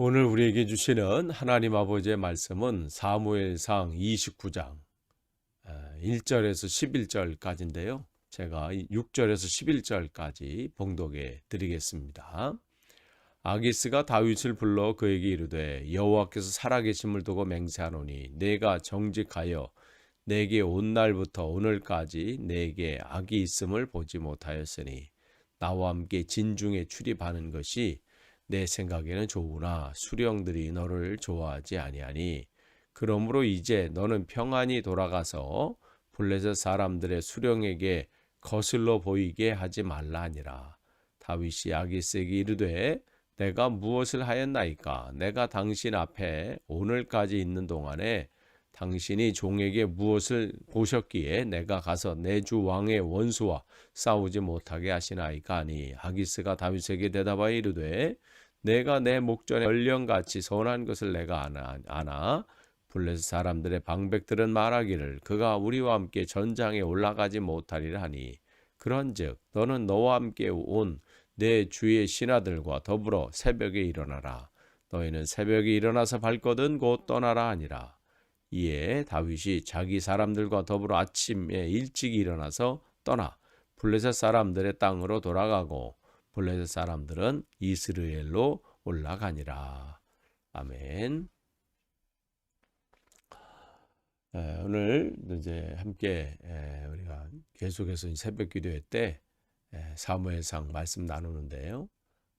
오늘 우리에게 주시는 하나님 아버지의 말씀은 사무엘상 29장 1절에서 11절까지인데요. 제가 6절에서 11절까지 봉독해 드리겠습니다. 아기스가 다윗을 불러 그에게 이르되 여호와께서 살아계심을 두고 맹세하노니 내가 정직하여 내게 온 날부터 오늘까지 내게 악이 있음을 보지 못하였으니 나와 함께 진중에 출입하는 것이 내 생각에는 좋으나 수령들이 너를 좋아하지 아니하니 그러므로 이제 너는 평안히 돌아가서 블레셋 사람들의 수령에게 거슬러 보이게 하지 말라 하니라. 다윗이 아기스에게 이르되 내가 무엇을 하였나이까? 내가 당신 앞에 오늘까지 있는 동안에 당신이 종에게 무엇을 보셨기에 내가 가서 내 주 왕의 원수와 싸우지 못하게 하시나이까 하니 하기스가 다윗에게 대답하여 이르되 내가 내 목전에 얼령같이 선한 것을 내가 아나, 아나? 블레셋 사람들의 방백들은 말하기를 그가 우리와 함께 전장에 올라가지 못하리라 하니 그런즉 너는 너와 함께 온 내 주의 신하들과 더불어 새벽에 일어나라. 너희는 새벽에 일어나서 발거든 곧 떠나라 하니라. 이에 다윗이 자기 사람들과 더불어 아침에 일찍 일어나서 떠나 블레셋 사람들의 땅으로 돌아가고 블레셋 사람들은 이스라엘로 올라가니라. 아멘. 에, 오늘 이제 함께 에, 우리가 계속해서 새벽 기도회 때 에, 사무엘상 말씀 나누는데요.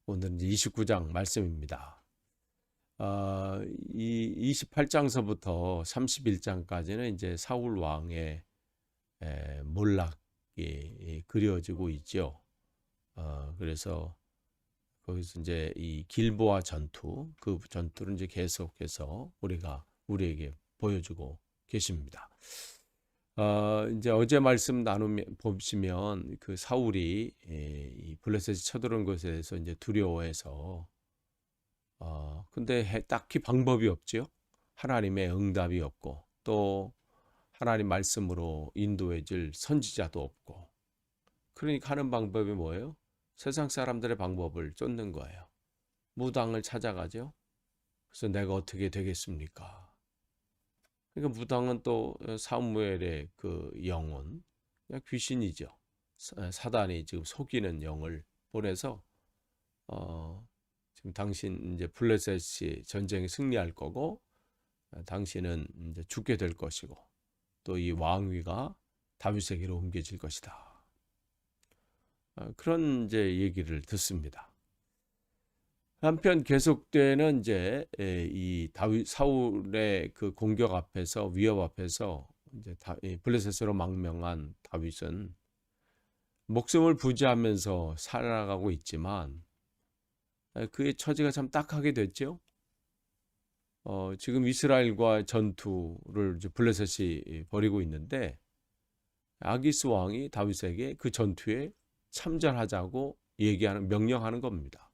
오늘은 29장 말씀입니다. 어, 이 28장서부터 31장까지는 이제 사울 왕의 에, 몰락이 그려지고 있죠. 어, 그래서 거기서 이제 이 길보아 전투 그 전투를 이제 계속해서 우리가 우리에게 보여주고 계십니다. 어, 이제 어제 말씀 나누면 보시면 그 사울이 예, 이 블레셋이 쳐들어온 것에 대해서 이제 두려워해서 어, 근데 해, 딱히 방법이 없지요. 하나님의 응답이 없고 또 하나님 말씀으로 인도해 줄 선지자도 없고 그러니까 하는 방법이 뭐예요? 세상 사람들의 방법을 쫓는 거예요. 무당을 찾아가죠. 그래서 내가 어떻게 되겠습니까? 그러니까 무당은 또 사무엘의 그 영혼, 귀신이죠. 사단이 지금 속이는 영을 보내서 어, 지금 당신 이제 블레셋이 전쟁에 승리할 거고 당신은 이제 죽게 될 것이고 또 이 왕위가 다윗에게로 옮겨질 것이다. 어, 그런 이제 얘기를 듣습니다. 한편 계속되는 이제 이 다윗 사울의 그 공격 앞에서 위협 앞에서 이제 블레셋으로 망명한 다윗은 목숨을 부지하면서 살아가고 있지만 그의 처지가 참 딱하게 됐죠. 어, 지금 이스라엘과 전투를 블레셋이 벌이고 있는데 아기스 왕이 다윗에게 그 전투에 참전하자고 얘기하는 명령하는 겁니다.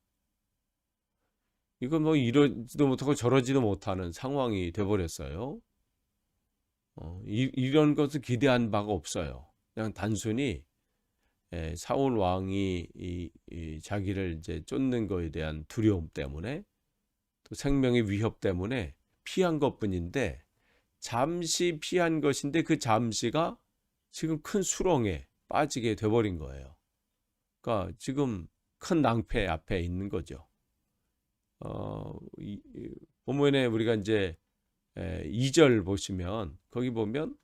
이건 뭐 이러지도 못하고 저러지도 못하는 상황이 돼버렸어요. 어, 이, 런 것을 기대한 바가 없어요. 그냥 단순히 에, 사울 왕이 이, 이 자기를 이제 쫓는 거에 대한 두려움 때문에 또 생명의 위협 때문에 피한 것뿐인데 잠시 피한 것인데 그 잠시가 지금 큰 수렁에 빠지게 돼버린 거예요. 그러니까 지금 큰 낭패 앞에 있는 거죠. 어, 이, 본문에 우리가 이제 에, 2절 보시면 거기 보면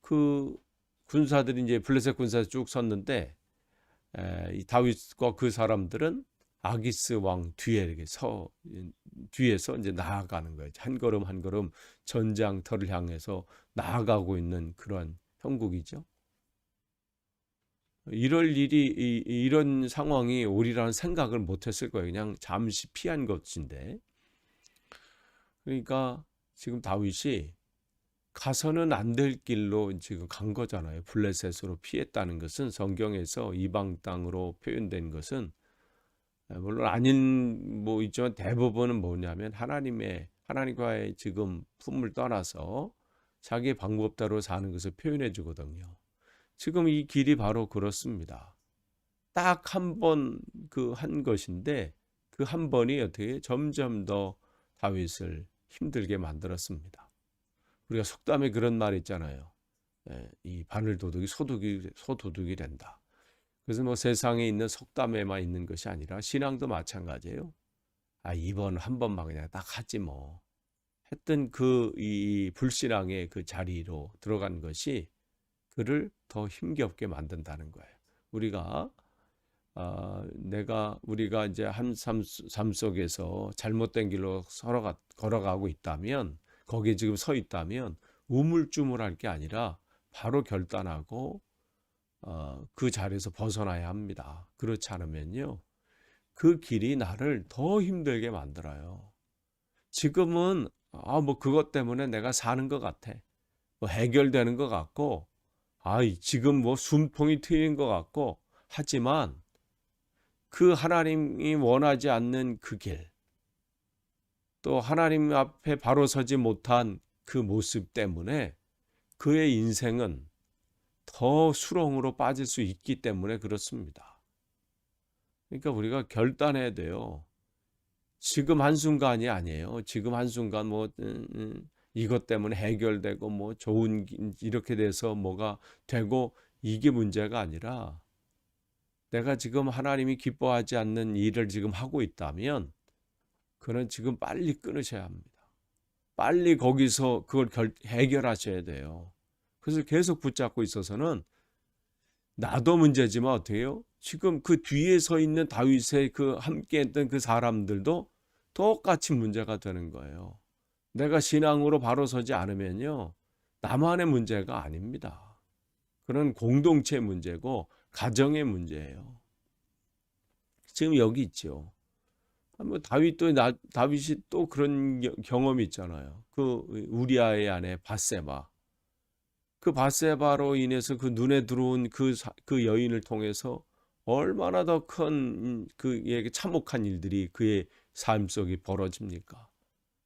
그 군사들이 이제 블레셋 군사에 쭉 섰는데 에, 이 다윗과 그 사람들은 아기스 왕 뒤에 이렇게 서 뒤에서 이제 나아가는 거예요. 한 걸음 한 걸음 전장터를 향해서 나아가고 있는 그러한 형국이죠. 이럴 일이 이, 이 런 상황이 오리라는 생각을 못했을 거예요. 그냥 잠시 피한 것인데. 그러니까 지금 다윗이 가서는 안 될 길로 지금 간 거잖아요. 블레셋으로 피했다는 것은 성경에서 이방 땅으로 표현된 것은 물론 아닌 뭐 있지만 대부분은 뭐냐면 하나님의 하나님과의 지금 품을 떠나서 자기의 방법대로 사는 것을 표현해 주거든요. 지금 이 길이 바로 그렇습니다. 딱 한 번 그 한 것인데 그 한 번이 어떻게 점점 더 다윗을 힘들게 만들었습니다. 우리가 속담에 그런 말 있잖아요. 예, 이 바늘 도둑이 소독이 소도둑이 된다. 그래서 뭐 세상에 있는 속담에만 있는 것이 아니라 신앙도 마찬가지예요. 아 이번 한 번만 그냥 딱 하지 뭐 했던 그 이 불신앙의 그 자리로 들어간 것이 그를 더 힘겹게 만든다는 거예요. 우리가 아, 내가 우리가 이제 한삶 삶 속에서 잘못된 길로 걸어가, 걸어가고 있다면 거기에 지금 서 있다면 우물쭈물할 게 아니라 바로 결단하고 어, 그 자리에서 벗어나야 합니다. 그렇지 않으면요. 그 길이 나를 더 힘들게 만들어요. 지금은 아, 뭐 그것 때문에 내가 사는 것 같아. 뭐 해결되는 것 같고, 아, 지금 뭐 숨통이 트이는 것 같고, 하지만 그 하나님이 원하지 않는 그 길, 또 하나님 앞에 바로 서지 못한 그 모습 때문에 그의 인생은 더 수렁으로 빠질 수 있기 때문에 그렇습니다. 그러니까 우리가 결단해야 돼요. 지금 한순간이 아니에요. 지금 한순간 뭐, 음, 음, 이것 때문에 해결되고 뭐 좋은, 이렇게 돼서 뭐가 되고 이게 문제가 아니라 내가 지금 하나님이 기뻐하지 않는 일을 지금 하고 있다면 그는 지금 빨리 끊으셔야 합니다. 빨리 거기서 그걸 결, 해결하셔야 돼요. 그래서 계속 붙잡고 있어서는 나도 문제지만 해요? 지금 그 뒤에 서 있는 다윗의 그 함께 했던 그 사람들도 똑같이 문제가 되는 거예요. 내가 신앙으로 바로 서지 않으면요. 나만의 문제가 아닙니다. 그런 공동체 문제고 가정의 문제예요. 지금 여기 있죠. 뭐 다윗도 나, 다윗이 또 그런 경험이 있잖아요. 그 우리아의 아내 바세바. 그 바세바로 인해서 그 눈에 들어온 그, 그 여인을 통해서 얼마나 더 큰 그에게 참혹한 일들이 그의 삶 속에 벌어집니까?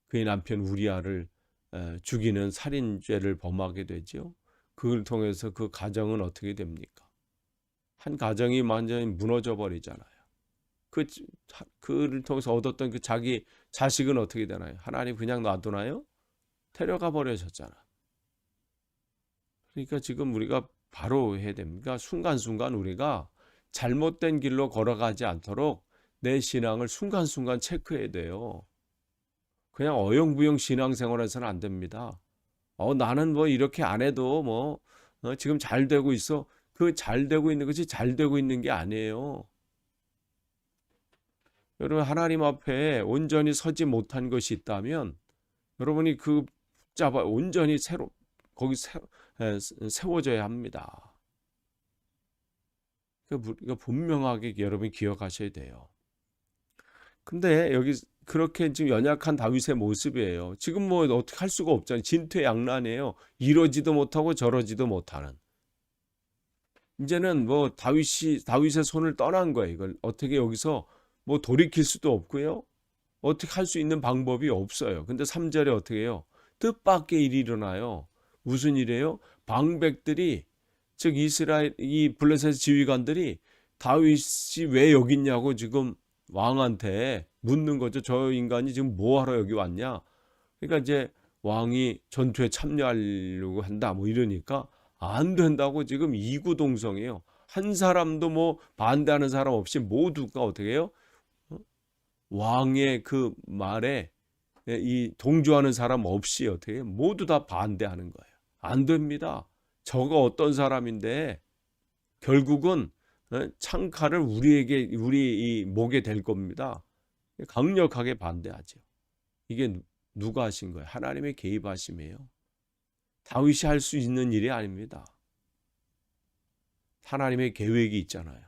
그의 남편 우리아를 죽이는 살인죄를 범하게 되죠. 그걸 통해서 그 가정은 어떻게 됩니까? 한 가정이 완전히 무너져 버리잖아요. 그 그를 통해서 얻었던 그 자기 자식은 어떻게 되나요? 하나님 그냥 놔두나요? 데려가 버려졌잖아. 그러니까 지금 우리가 바로 해야 됩니다. 순간순간 우리가 잘못된 길로 걸어가지 않도록 내 신앙을 순간순간 체크해야 돼요. 그냥 어영부영 신앙생활해서는 안 됩니다. 어, 나는 뭐 이렇게 안 해도 뭐 어, 지금 잘 되고 있어. 그 잘 되고 있는 것이 잘 되고 있는 게 아니에요. 여러분 하나님 앞에 온전히 서지 못한 것이 있다면 여러분이 그 붙잡아 온전히 새로 거기 세, 세워져야 합니다. 그러니까 분명하게 여러분이 기억하셔야 돼요. 근데 여기 그렇게 지금 연약한 다윗의 모습이에요. 지금 뭐 어떻게 할 수가 없잖아요. 진퇴양난이에요. 이러지도 못하고 저러지도 못하는. 이제는 뭐 다윗이 다윗의 손을 떠난 거예요. 이걸 어떻게 여기서 뭐 돌이킬 수도 없고요. 어떻게 할 수 있는 방법이 없어요. 근데 3절에 어떻게 해요? 뜻밖의 일이 일어나요. 무슨 일이에요? 방백들이 즉 이스라엘 이 블레셋 지휘관들이 다윗이 왜 여기 있냐고 지금 왕한테 묻는 거죠. 저 인간이 지금 뭐 하러 여기 왔냐? 그러니까 이제 왕이 전투에 참여하려고 한다 뭐 이러니까 안 된다고 지금 이구동성이에요. 한 사람도 뭐 반대하는 사람 없이 모두가 어떻게 해요? 어? 왕의 그 말에 이 동조하는 사람 없이 어떻게 해요? 모두 다 반대하는 거예요. 안 됩니다. 저거 어떤 사람인데 결국은 어? 창칼을 우리에게 우리 이 목에 댈 겁니다. 강력하게 반대하죠. 이게 누가 하신 거예요? 하나님의 개입하심이에요. 다윗이 할 수 있는 일이 아닙니다. 하나님의 계획이 있잖아요.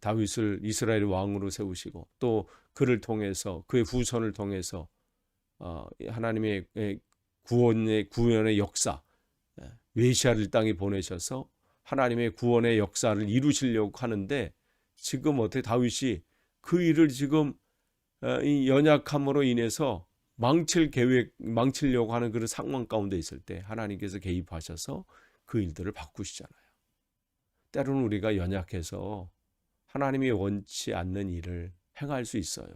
다윗을 이스라엘 왕으로 세우시고 또 그를 통해서 그의 후손을 통해서 어, 하나님의 구원의 구원의 역사 외시아를 땅에 보내셔서 하나님의 구원의 역사를 이루시려고 하는데 지금 어떻게 다윗이 그 일을 지금 어, 이 연약함으로 인해서 망칠 계획, 망치려고 하는 그런 상황 가운데 있을 때 하나님께서 개입하셔서 그 일들을 바꾸시잖아요. 때로는 우리가 연약해서 하나님이 원치 않는 일을 행할 수 있어요.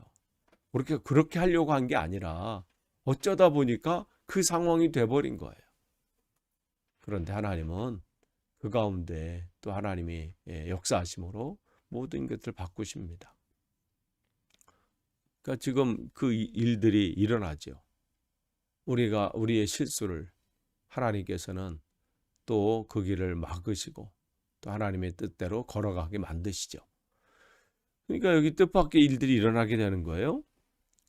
그렇게 그렇게 하려고 한 게 아니라 어쩌다 보니까 그 상황이 돼 버린 거예요. 그런데 하나님은 그 가운데 또 하나님이 예, 역사하심으로 모든 것을 바꾸십니다. 그러니까 지금 그 일들이 일어나죠. 우리가 우리의 실수를 하나님께서는 또 그 길을 막으시고 또 하나님의 뜻대로 걸어가게 만드시죠. 그러니까 여기 뜻밖의 일들이 일어나게 되는 거예요.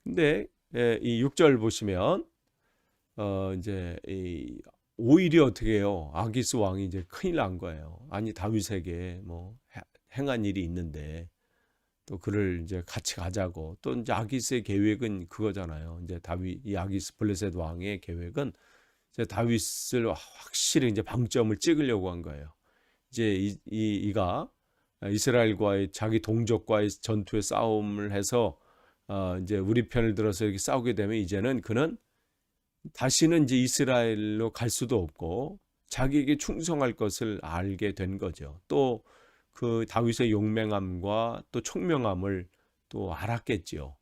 근데 예, 이 6절 보시면 어 이제 이 오히려 어떻게 해요? 아기스 왕이 이제 큰일 난 거예요. 아니 다윗에게 뭐 행한 일이 있는데 또 그를 이제 같이 가자고 또 이제 아기스의 계획은 그거잖아요. 이제 다윗 이 아기스 블레셋 왕의 계획은 이제 다윗을 확실히 이제 방점을 찍으려고 한 거예요. 이제 이, 이 이가 이스라엘과의 자기 동족과의 전투에 싸움을 해서 어 이제 우리 편을 들어서 이렇게 싸우게 되면 이제는 그는 다시는 이제 이스라엘로 갈 수도 없고 자기에게 충성할 것을 알게 된 거죠. 또 그 다윗의 용맹함과 또 총명함을 또 알았겠지요.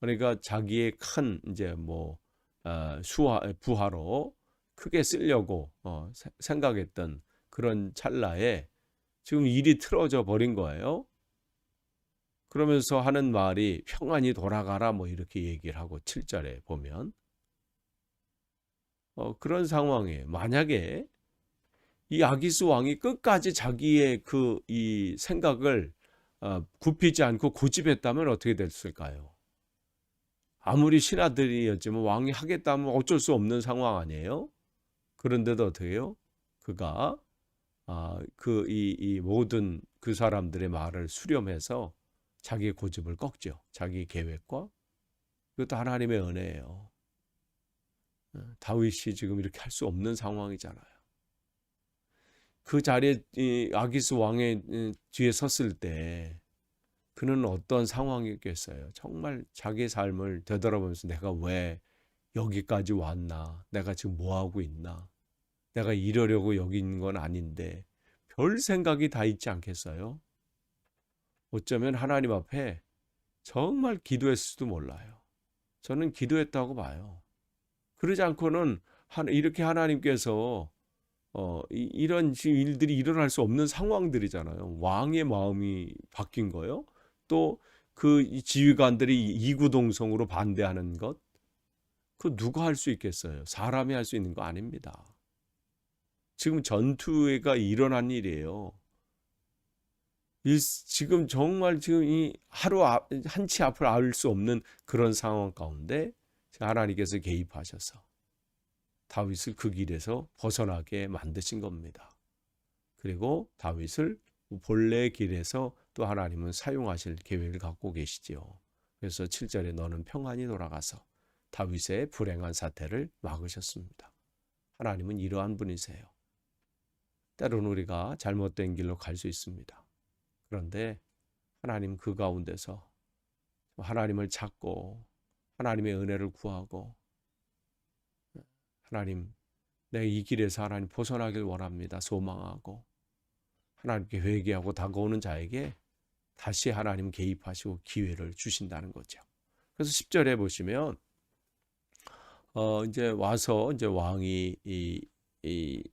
그러니까 자기의 큰 이제 뭐 어, 수하 부하로 크게 쓰려고 어, 생각했던 그런 찰나에 지금 일이 틀어져 버린 거예요. 그러면서 하는 말이 평안히 돌아가라 뭐 이렇게 얘기를 하고 7절에 보면 어, 그런 상황에 만약에 이 아기스 왕이 끝까지 자기의 그 이 생각을 어, 굽히지 않고 고집했다면 어떻게 됐을까요? 아무리 신하들이었지만 왕이 하겠다면 어쩔 수 없는 상황 아니에요? 그런데도 어떻게 해요? 그가 아, 그 이 이 모든 그 사람들의 말을 수렴해서 자기의 고집을 꺾죠. 자기 계획과 그것도 하나님의 은혜예요. 어, 다윗이 지금 이렇게 할 수 없는 상황이잖아요. 그 자리에 이 아기스 왕의 뒤에 섰을 때 그는 어떤 상황이겠어요? 정말 자기 삶을 되돌아보면서 내가 왜 여기까지 왔나? 내가 지금 뭐 하고 있나? 내가 이러려고 여기 있는 건 아닌데 별 생각이 다 있지 않겠어요? 어쩌면 하나님 앞에 정말 기도했을지도 몰라요. 저는 기도했다고 봐요. 그러지 않고는 이렇게 하나님께서 어, 이, 런 일들이 일어날 수 없는 상황들이잖아요. 왕의 마음이 바뀐 거요. 또 그 지휘관들이 이구동성으로 반대하는 것, 그 누가 할 수 있겠어요? 사람이 할 수 있는 거 아닙니다. 지금 전투가 일어난 일이에요. 지금 정말 지금 이 하루 한 치 앞을 알 수 없는 그런 상황 가운데 하나님께서 개입하셔서 다윗을 그 길에서 벗어나게 만드신 겁니다. 그리고 다윗을 본래의 길에서 또 하나님은 사용하실 계획을 갖고 계시지요. 그래서 7절에 너는 평안히 돌아가서 다윗의 불행한 사태를 막으셨습니다. 하나님은 이러한 분이세요. 때로는 우리가 잘못된 길로 갈 수 있습니다. 그런데 하나님 그 가운데서 하나님을 찾고 하나님의 은혜를 구하고 하나님 내 이 길에서 하나님 벗어나길 원합니다. 소망하고 하나님께 회개하고 다가오는 자에게 다시 하나님 개입하시고 기회를 주신다는 거죠. 그래서 10절에 보시면 어 이제 와서 이제 왕이 이, 이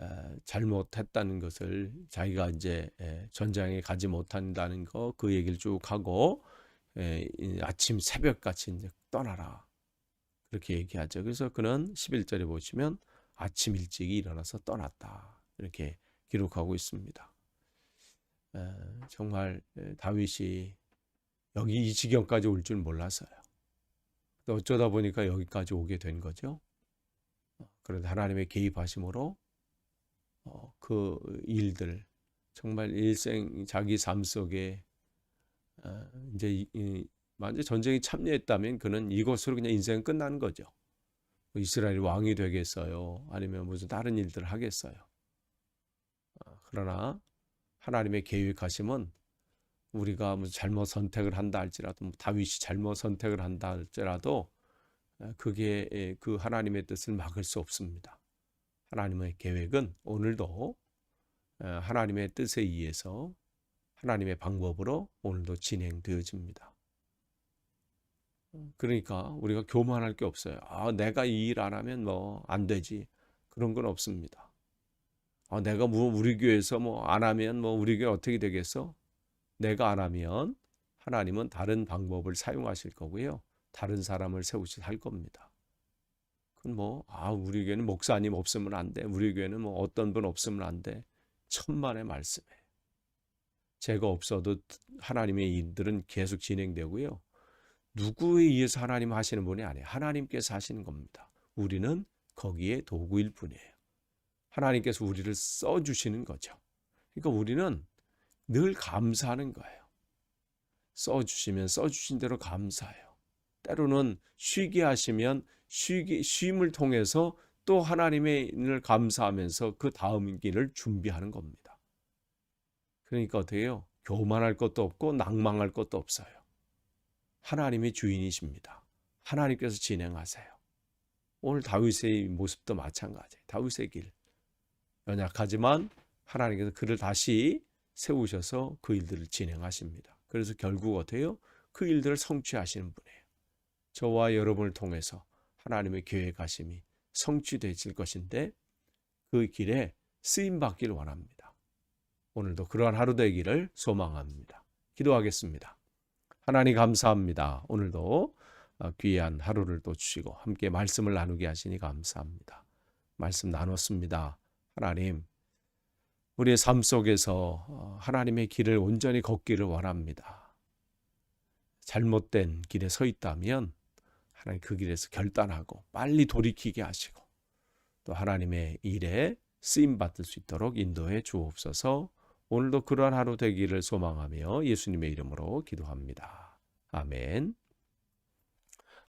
에, 잘못했다는 것을 자기가 이제 에, 전장에 가지 못한다는 거 그 얘기를 쭉 하고 에, 아침 새벽같이 이제 떠나라. 그렇게 얘기하죠. 그래서 그는 11절에 보시면 아침 일찍이 일어나서 떠났다. 이렇게 기록하고 있습니다. 에, 정말 다윗이 여기 이 지경까지 올 줄 몰랐어요. 어쩌다 보니까 여기까지 오게 된 거죠. 그런데 하나님의 개입하심으로 어, 그 일들 정말 일생 자기 삶 속에 어, 이제 만약 전쟁에 참여했다면 그는 이것으로 그냥 인생 끝난 거죠. 뭐 이스라엘 왕이 되겠어요? 아니면 무슨 다른 일들을 하겠어요? 어, 그러나 하나님의 계획하심은 우리가 무슨 잘못 선택을 한다 할지라도 뭐 다윗이 잘못 선택을 한다 할지라도 어, 그게 예, 그 하나님의 뜻을 막을 수 없습니다. 하나님의 계획은 오늘도 어, 하나님의 뜻에 의해서 하나님의 방법으로 오늘도 진행되어집니다. 그러니까 우리가 교만할 게 없어요. 아, 내가 이 일 안 하면 뭐 안 되지. 그런 건 없습니다. 아, 내가 뭐 우리 교회에서 뭐 안 하면 뭐 우리 교회 어떻게 되겠어? 내가 안 하면 하나님은 다른 방법을 사용하실 거고요. 다른 사람을 세우실 할 겁니다. 그건 뭐, 아, 우리 교회는 목사님 없으면 안 돼. 우리 교회는 뭐 어떤 분 없으면 안 돼. 천만의 말씀이에 요. 제가 없어도 하나님의 일들은 계속 진행되고요. 누구에 의해서 하나님 하시는 분이 아니에요. 하나님께서 하시는 겁니다. 우리는 거기에 도구일 뿐이에요. 하나님께서 우리를 써주시는 거죠. 그러니까 우리는 늘 감사하는 거예요. 써주시면 써주신 대로 감사해요. 때로는 쉬게 하시면 쉬기, 쉼을 통해서 또 하나님의 일을 감사하면서 그 다음 길을 준비하는 겁니다. 그러니까 어떻게 해요? 교만할 것도 없고 낭망할 것도 없어요. 하나님의 주인이십니다. 하나님께서 진행하세요. 오늘 다윗의 모습도 마찬가지예요. 다윗의 길. 연약하지만 하나님께서 그를 다시 세우셔서 그 일들을 진행하십니다. 그래서 결국 어때요? 그 일들을 성취하시는 분이에요. 저와 여러분을 통해서 하나님의 계획하심이 성취되실 것인데 그 길에 쓰임 받기를 원합니다. 오늘도 그러한 하루 되기를 소망합니다. 기도하겠습니다. 하나님 감사합니다. 오늘도 어, 귀한 하루를 또 주시고 함께 말씀을 나누게 하시니 감사합니다. 말씀 나눴습니다. 하나님, 우리의 삶 속에서 어, 하나님의 길을 온전히 걷기를 원합니다. 잘못된 길에 서 있다면 하나님 그 길에서 결단하고 빨리 돌이키게 하시고 또 하나님의 일에 쓰임 받을 수 있도록 인도해 주옵소서. 오늘도 그러한 하루 되기를 소망하며 예수님의 이름으로 기도합니다. 아멘.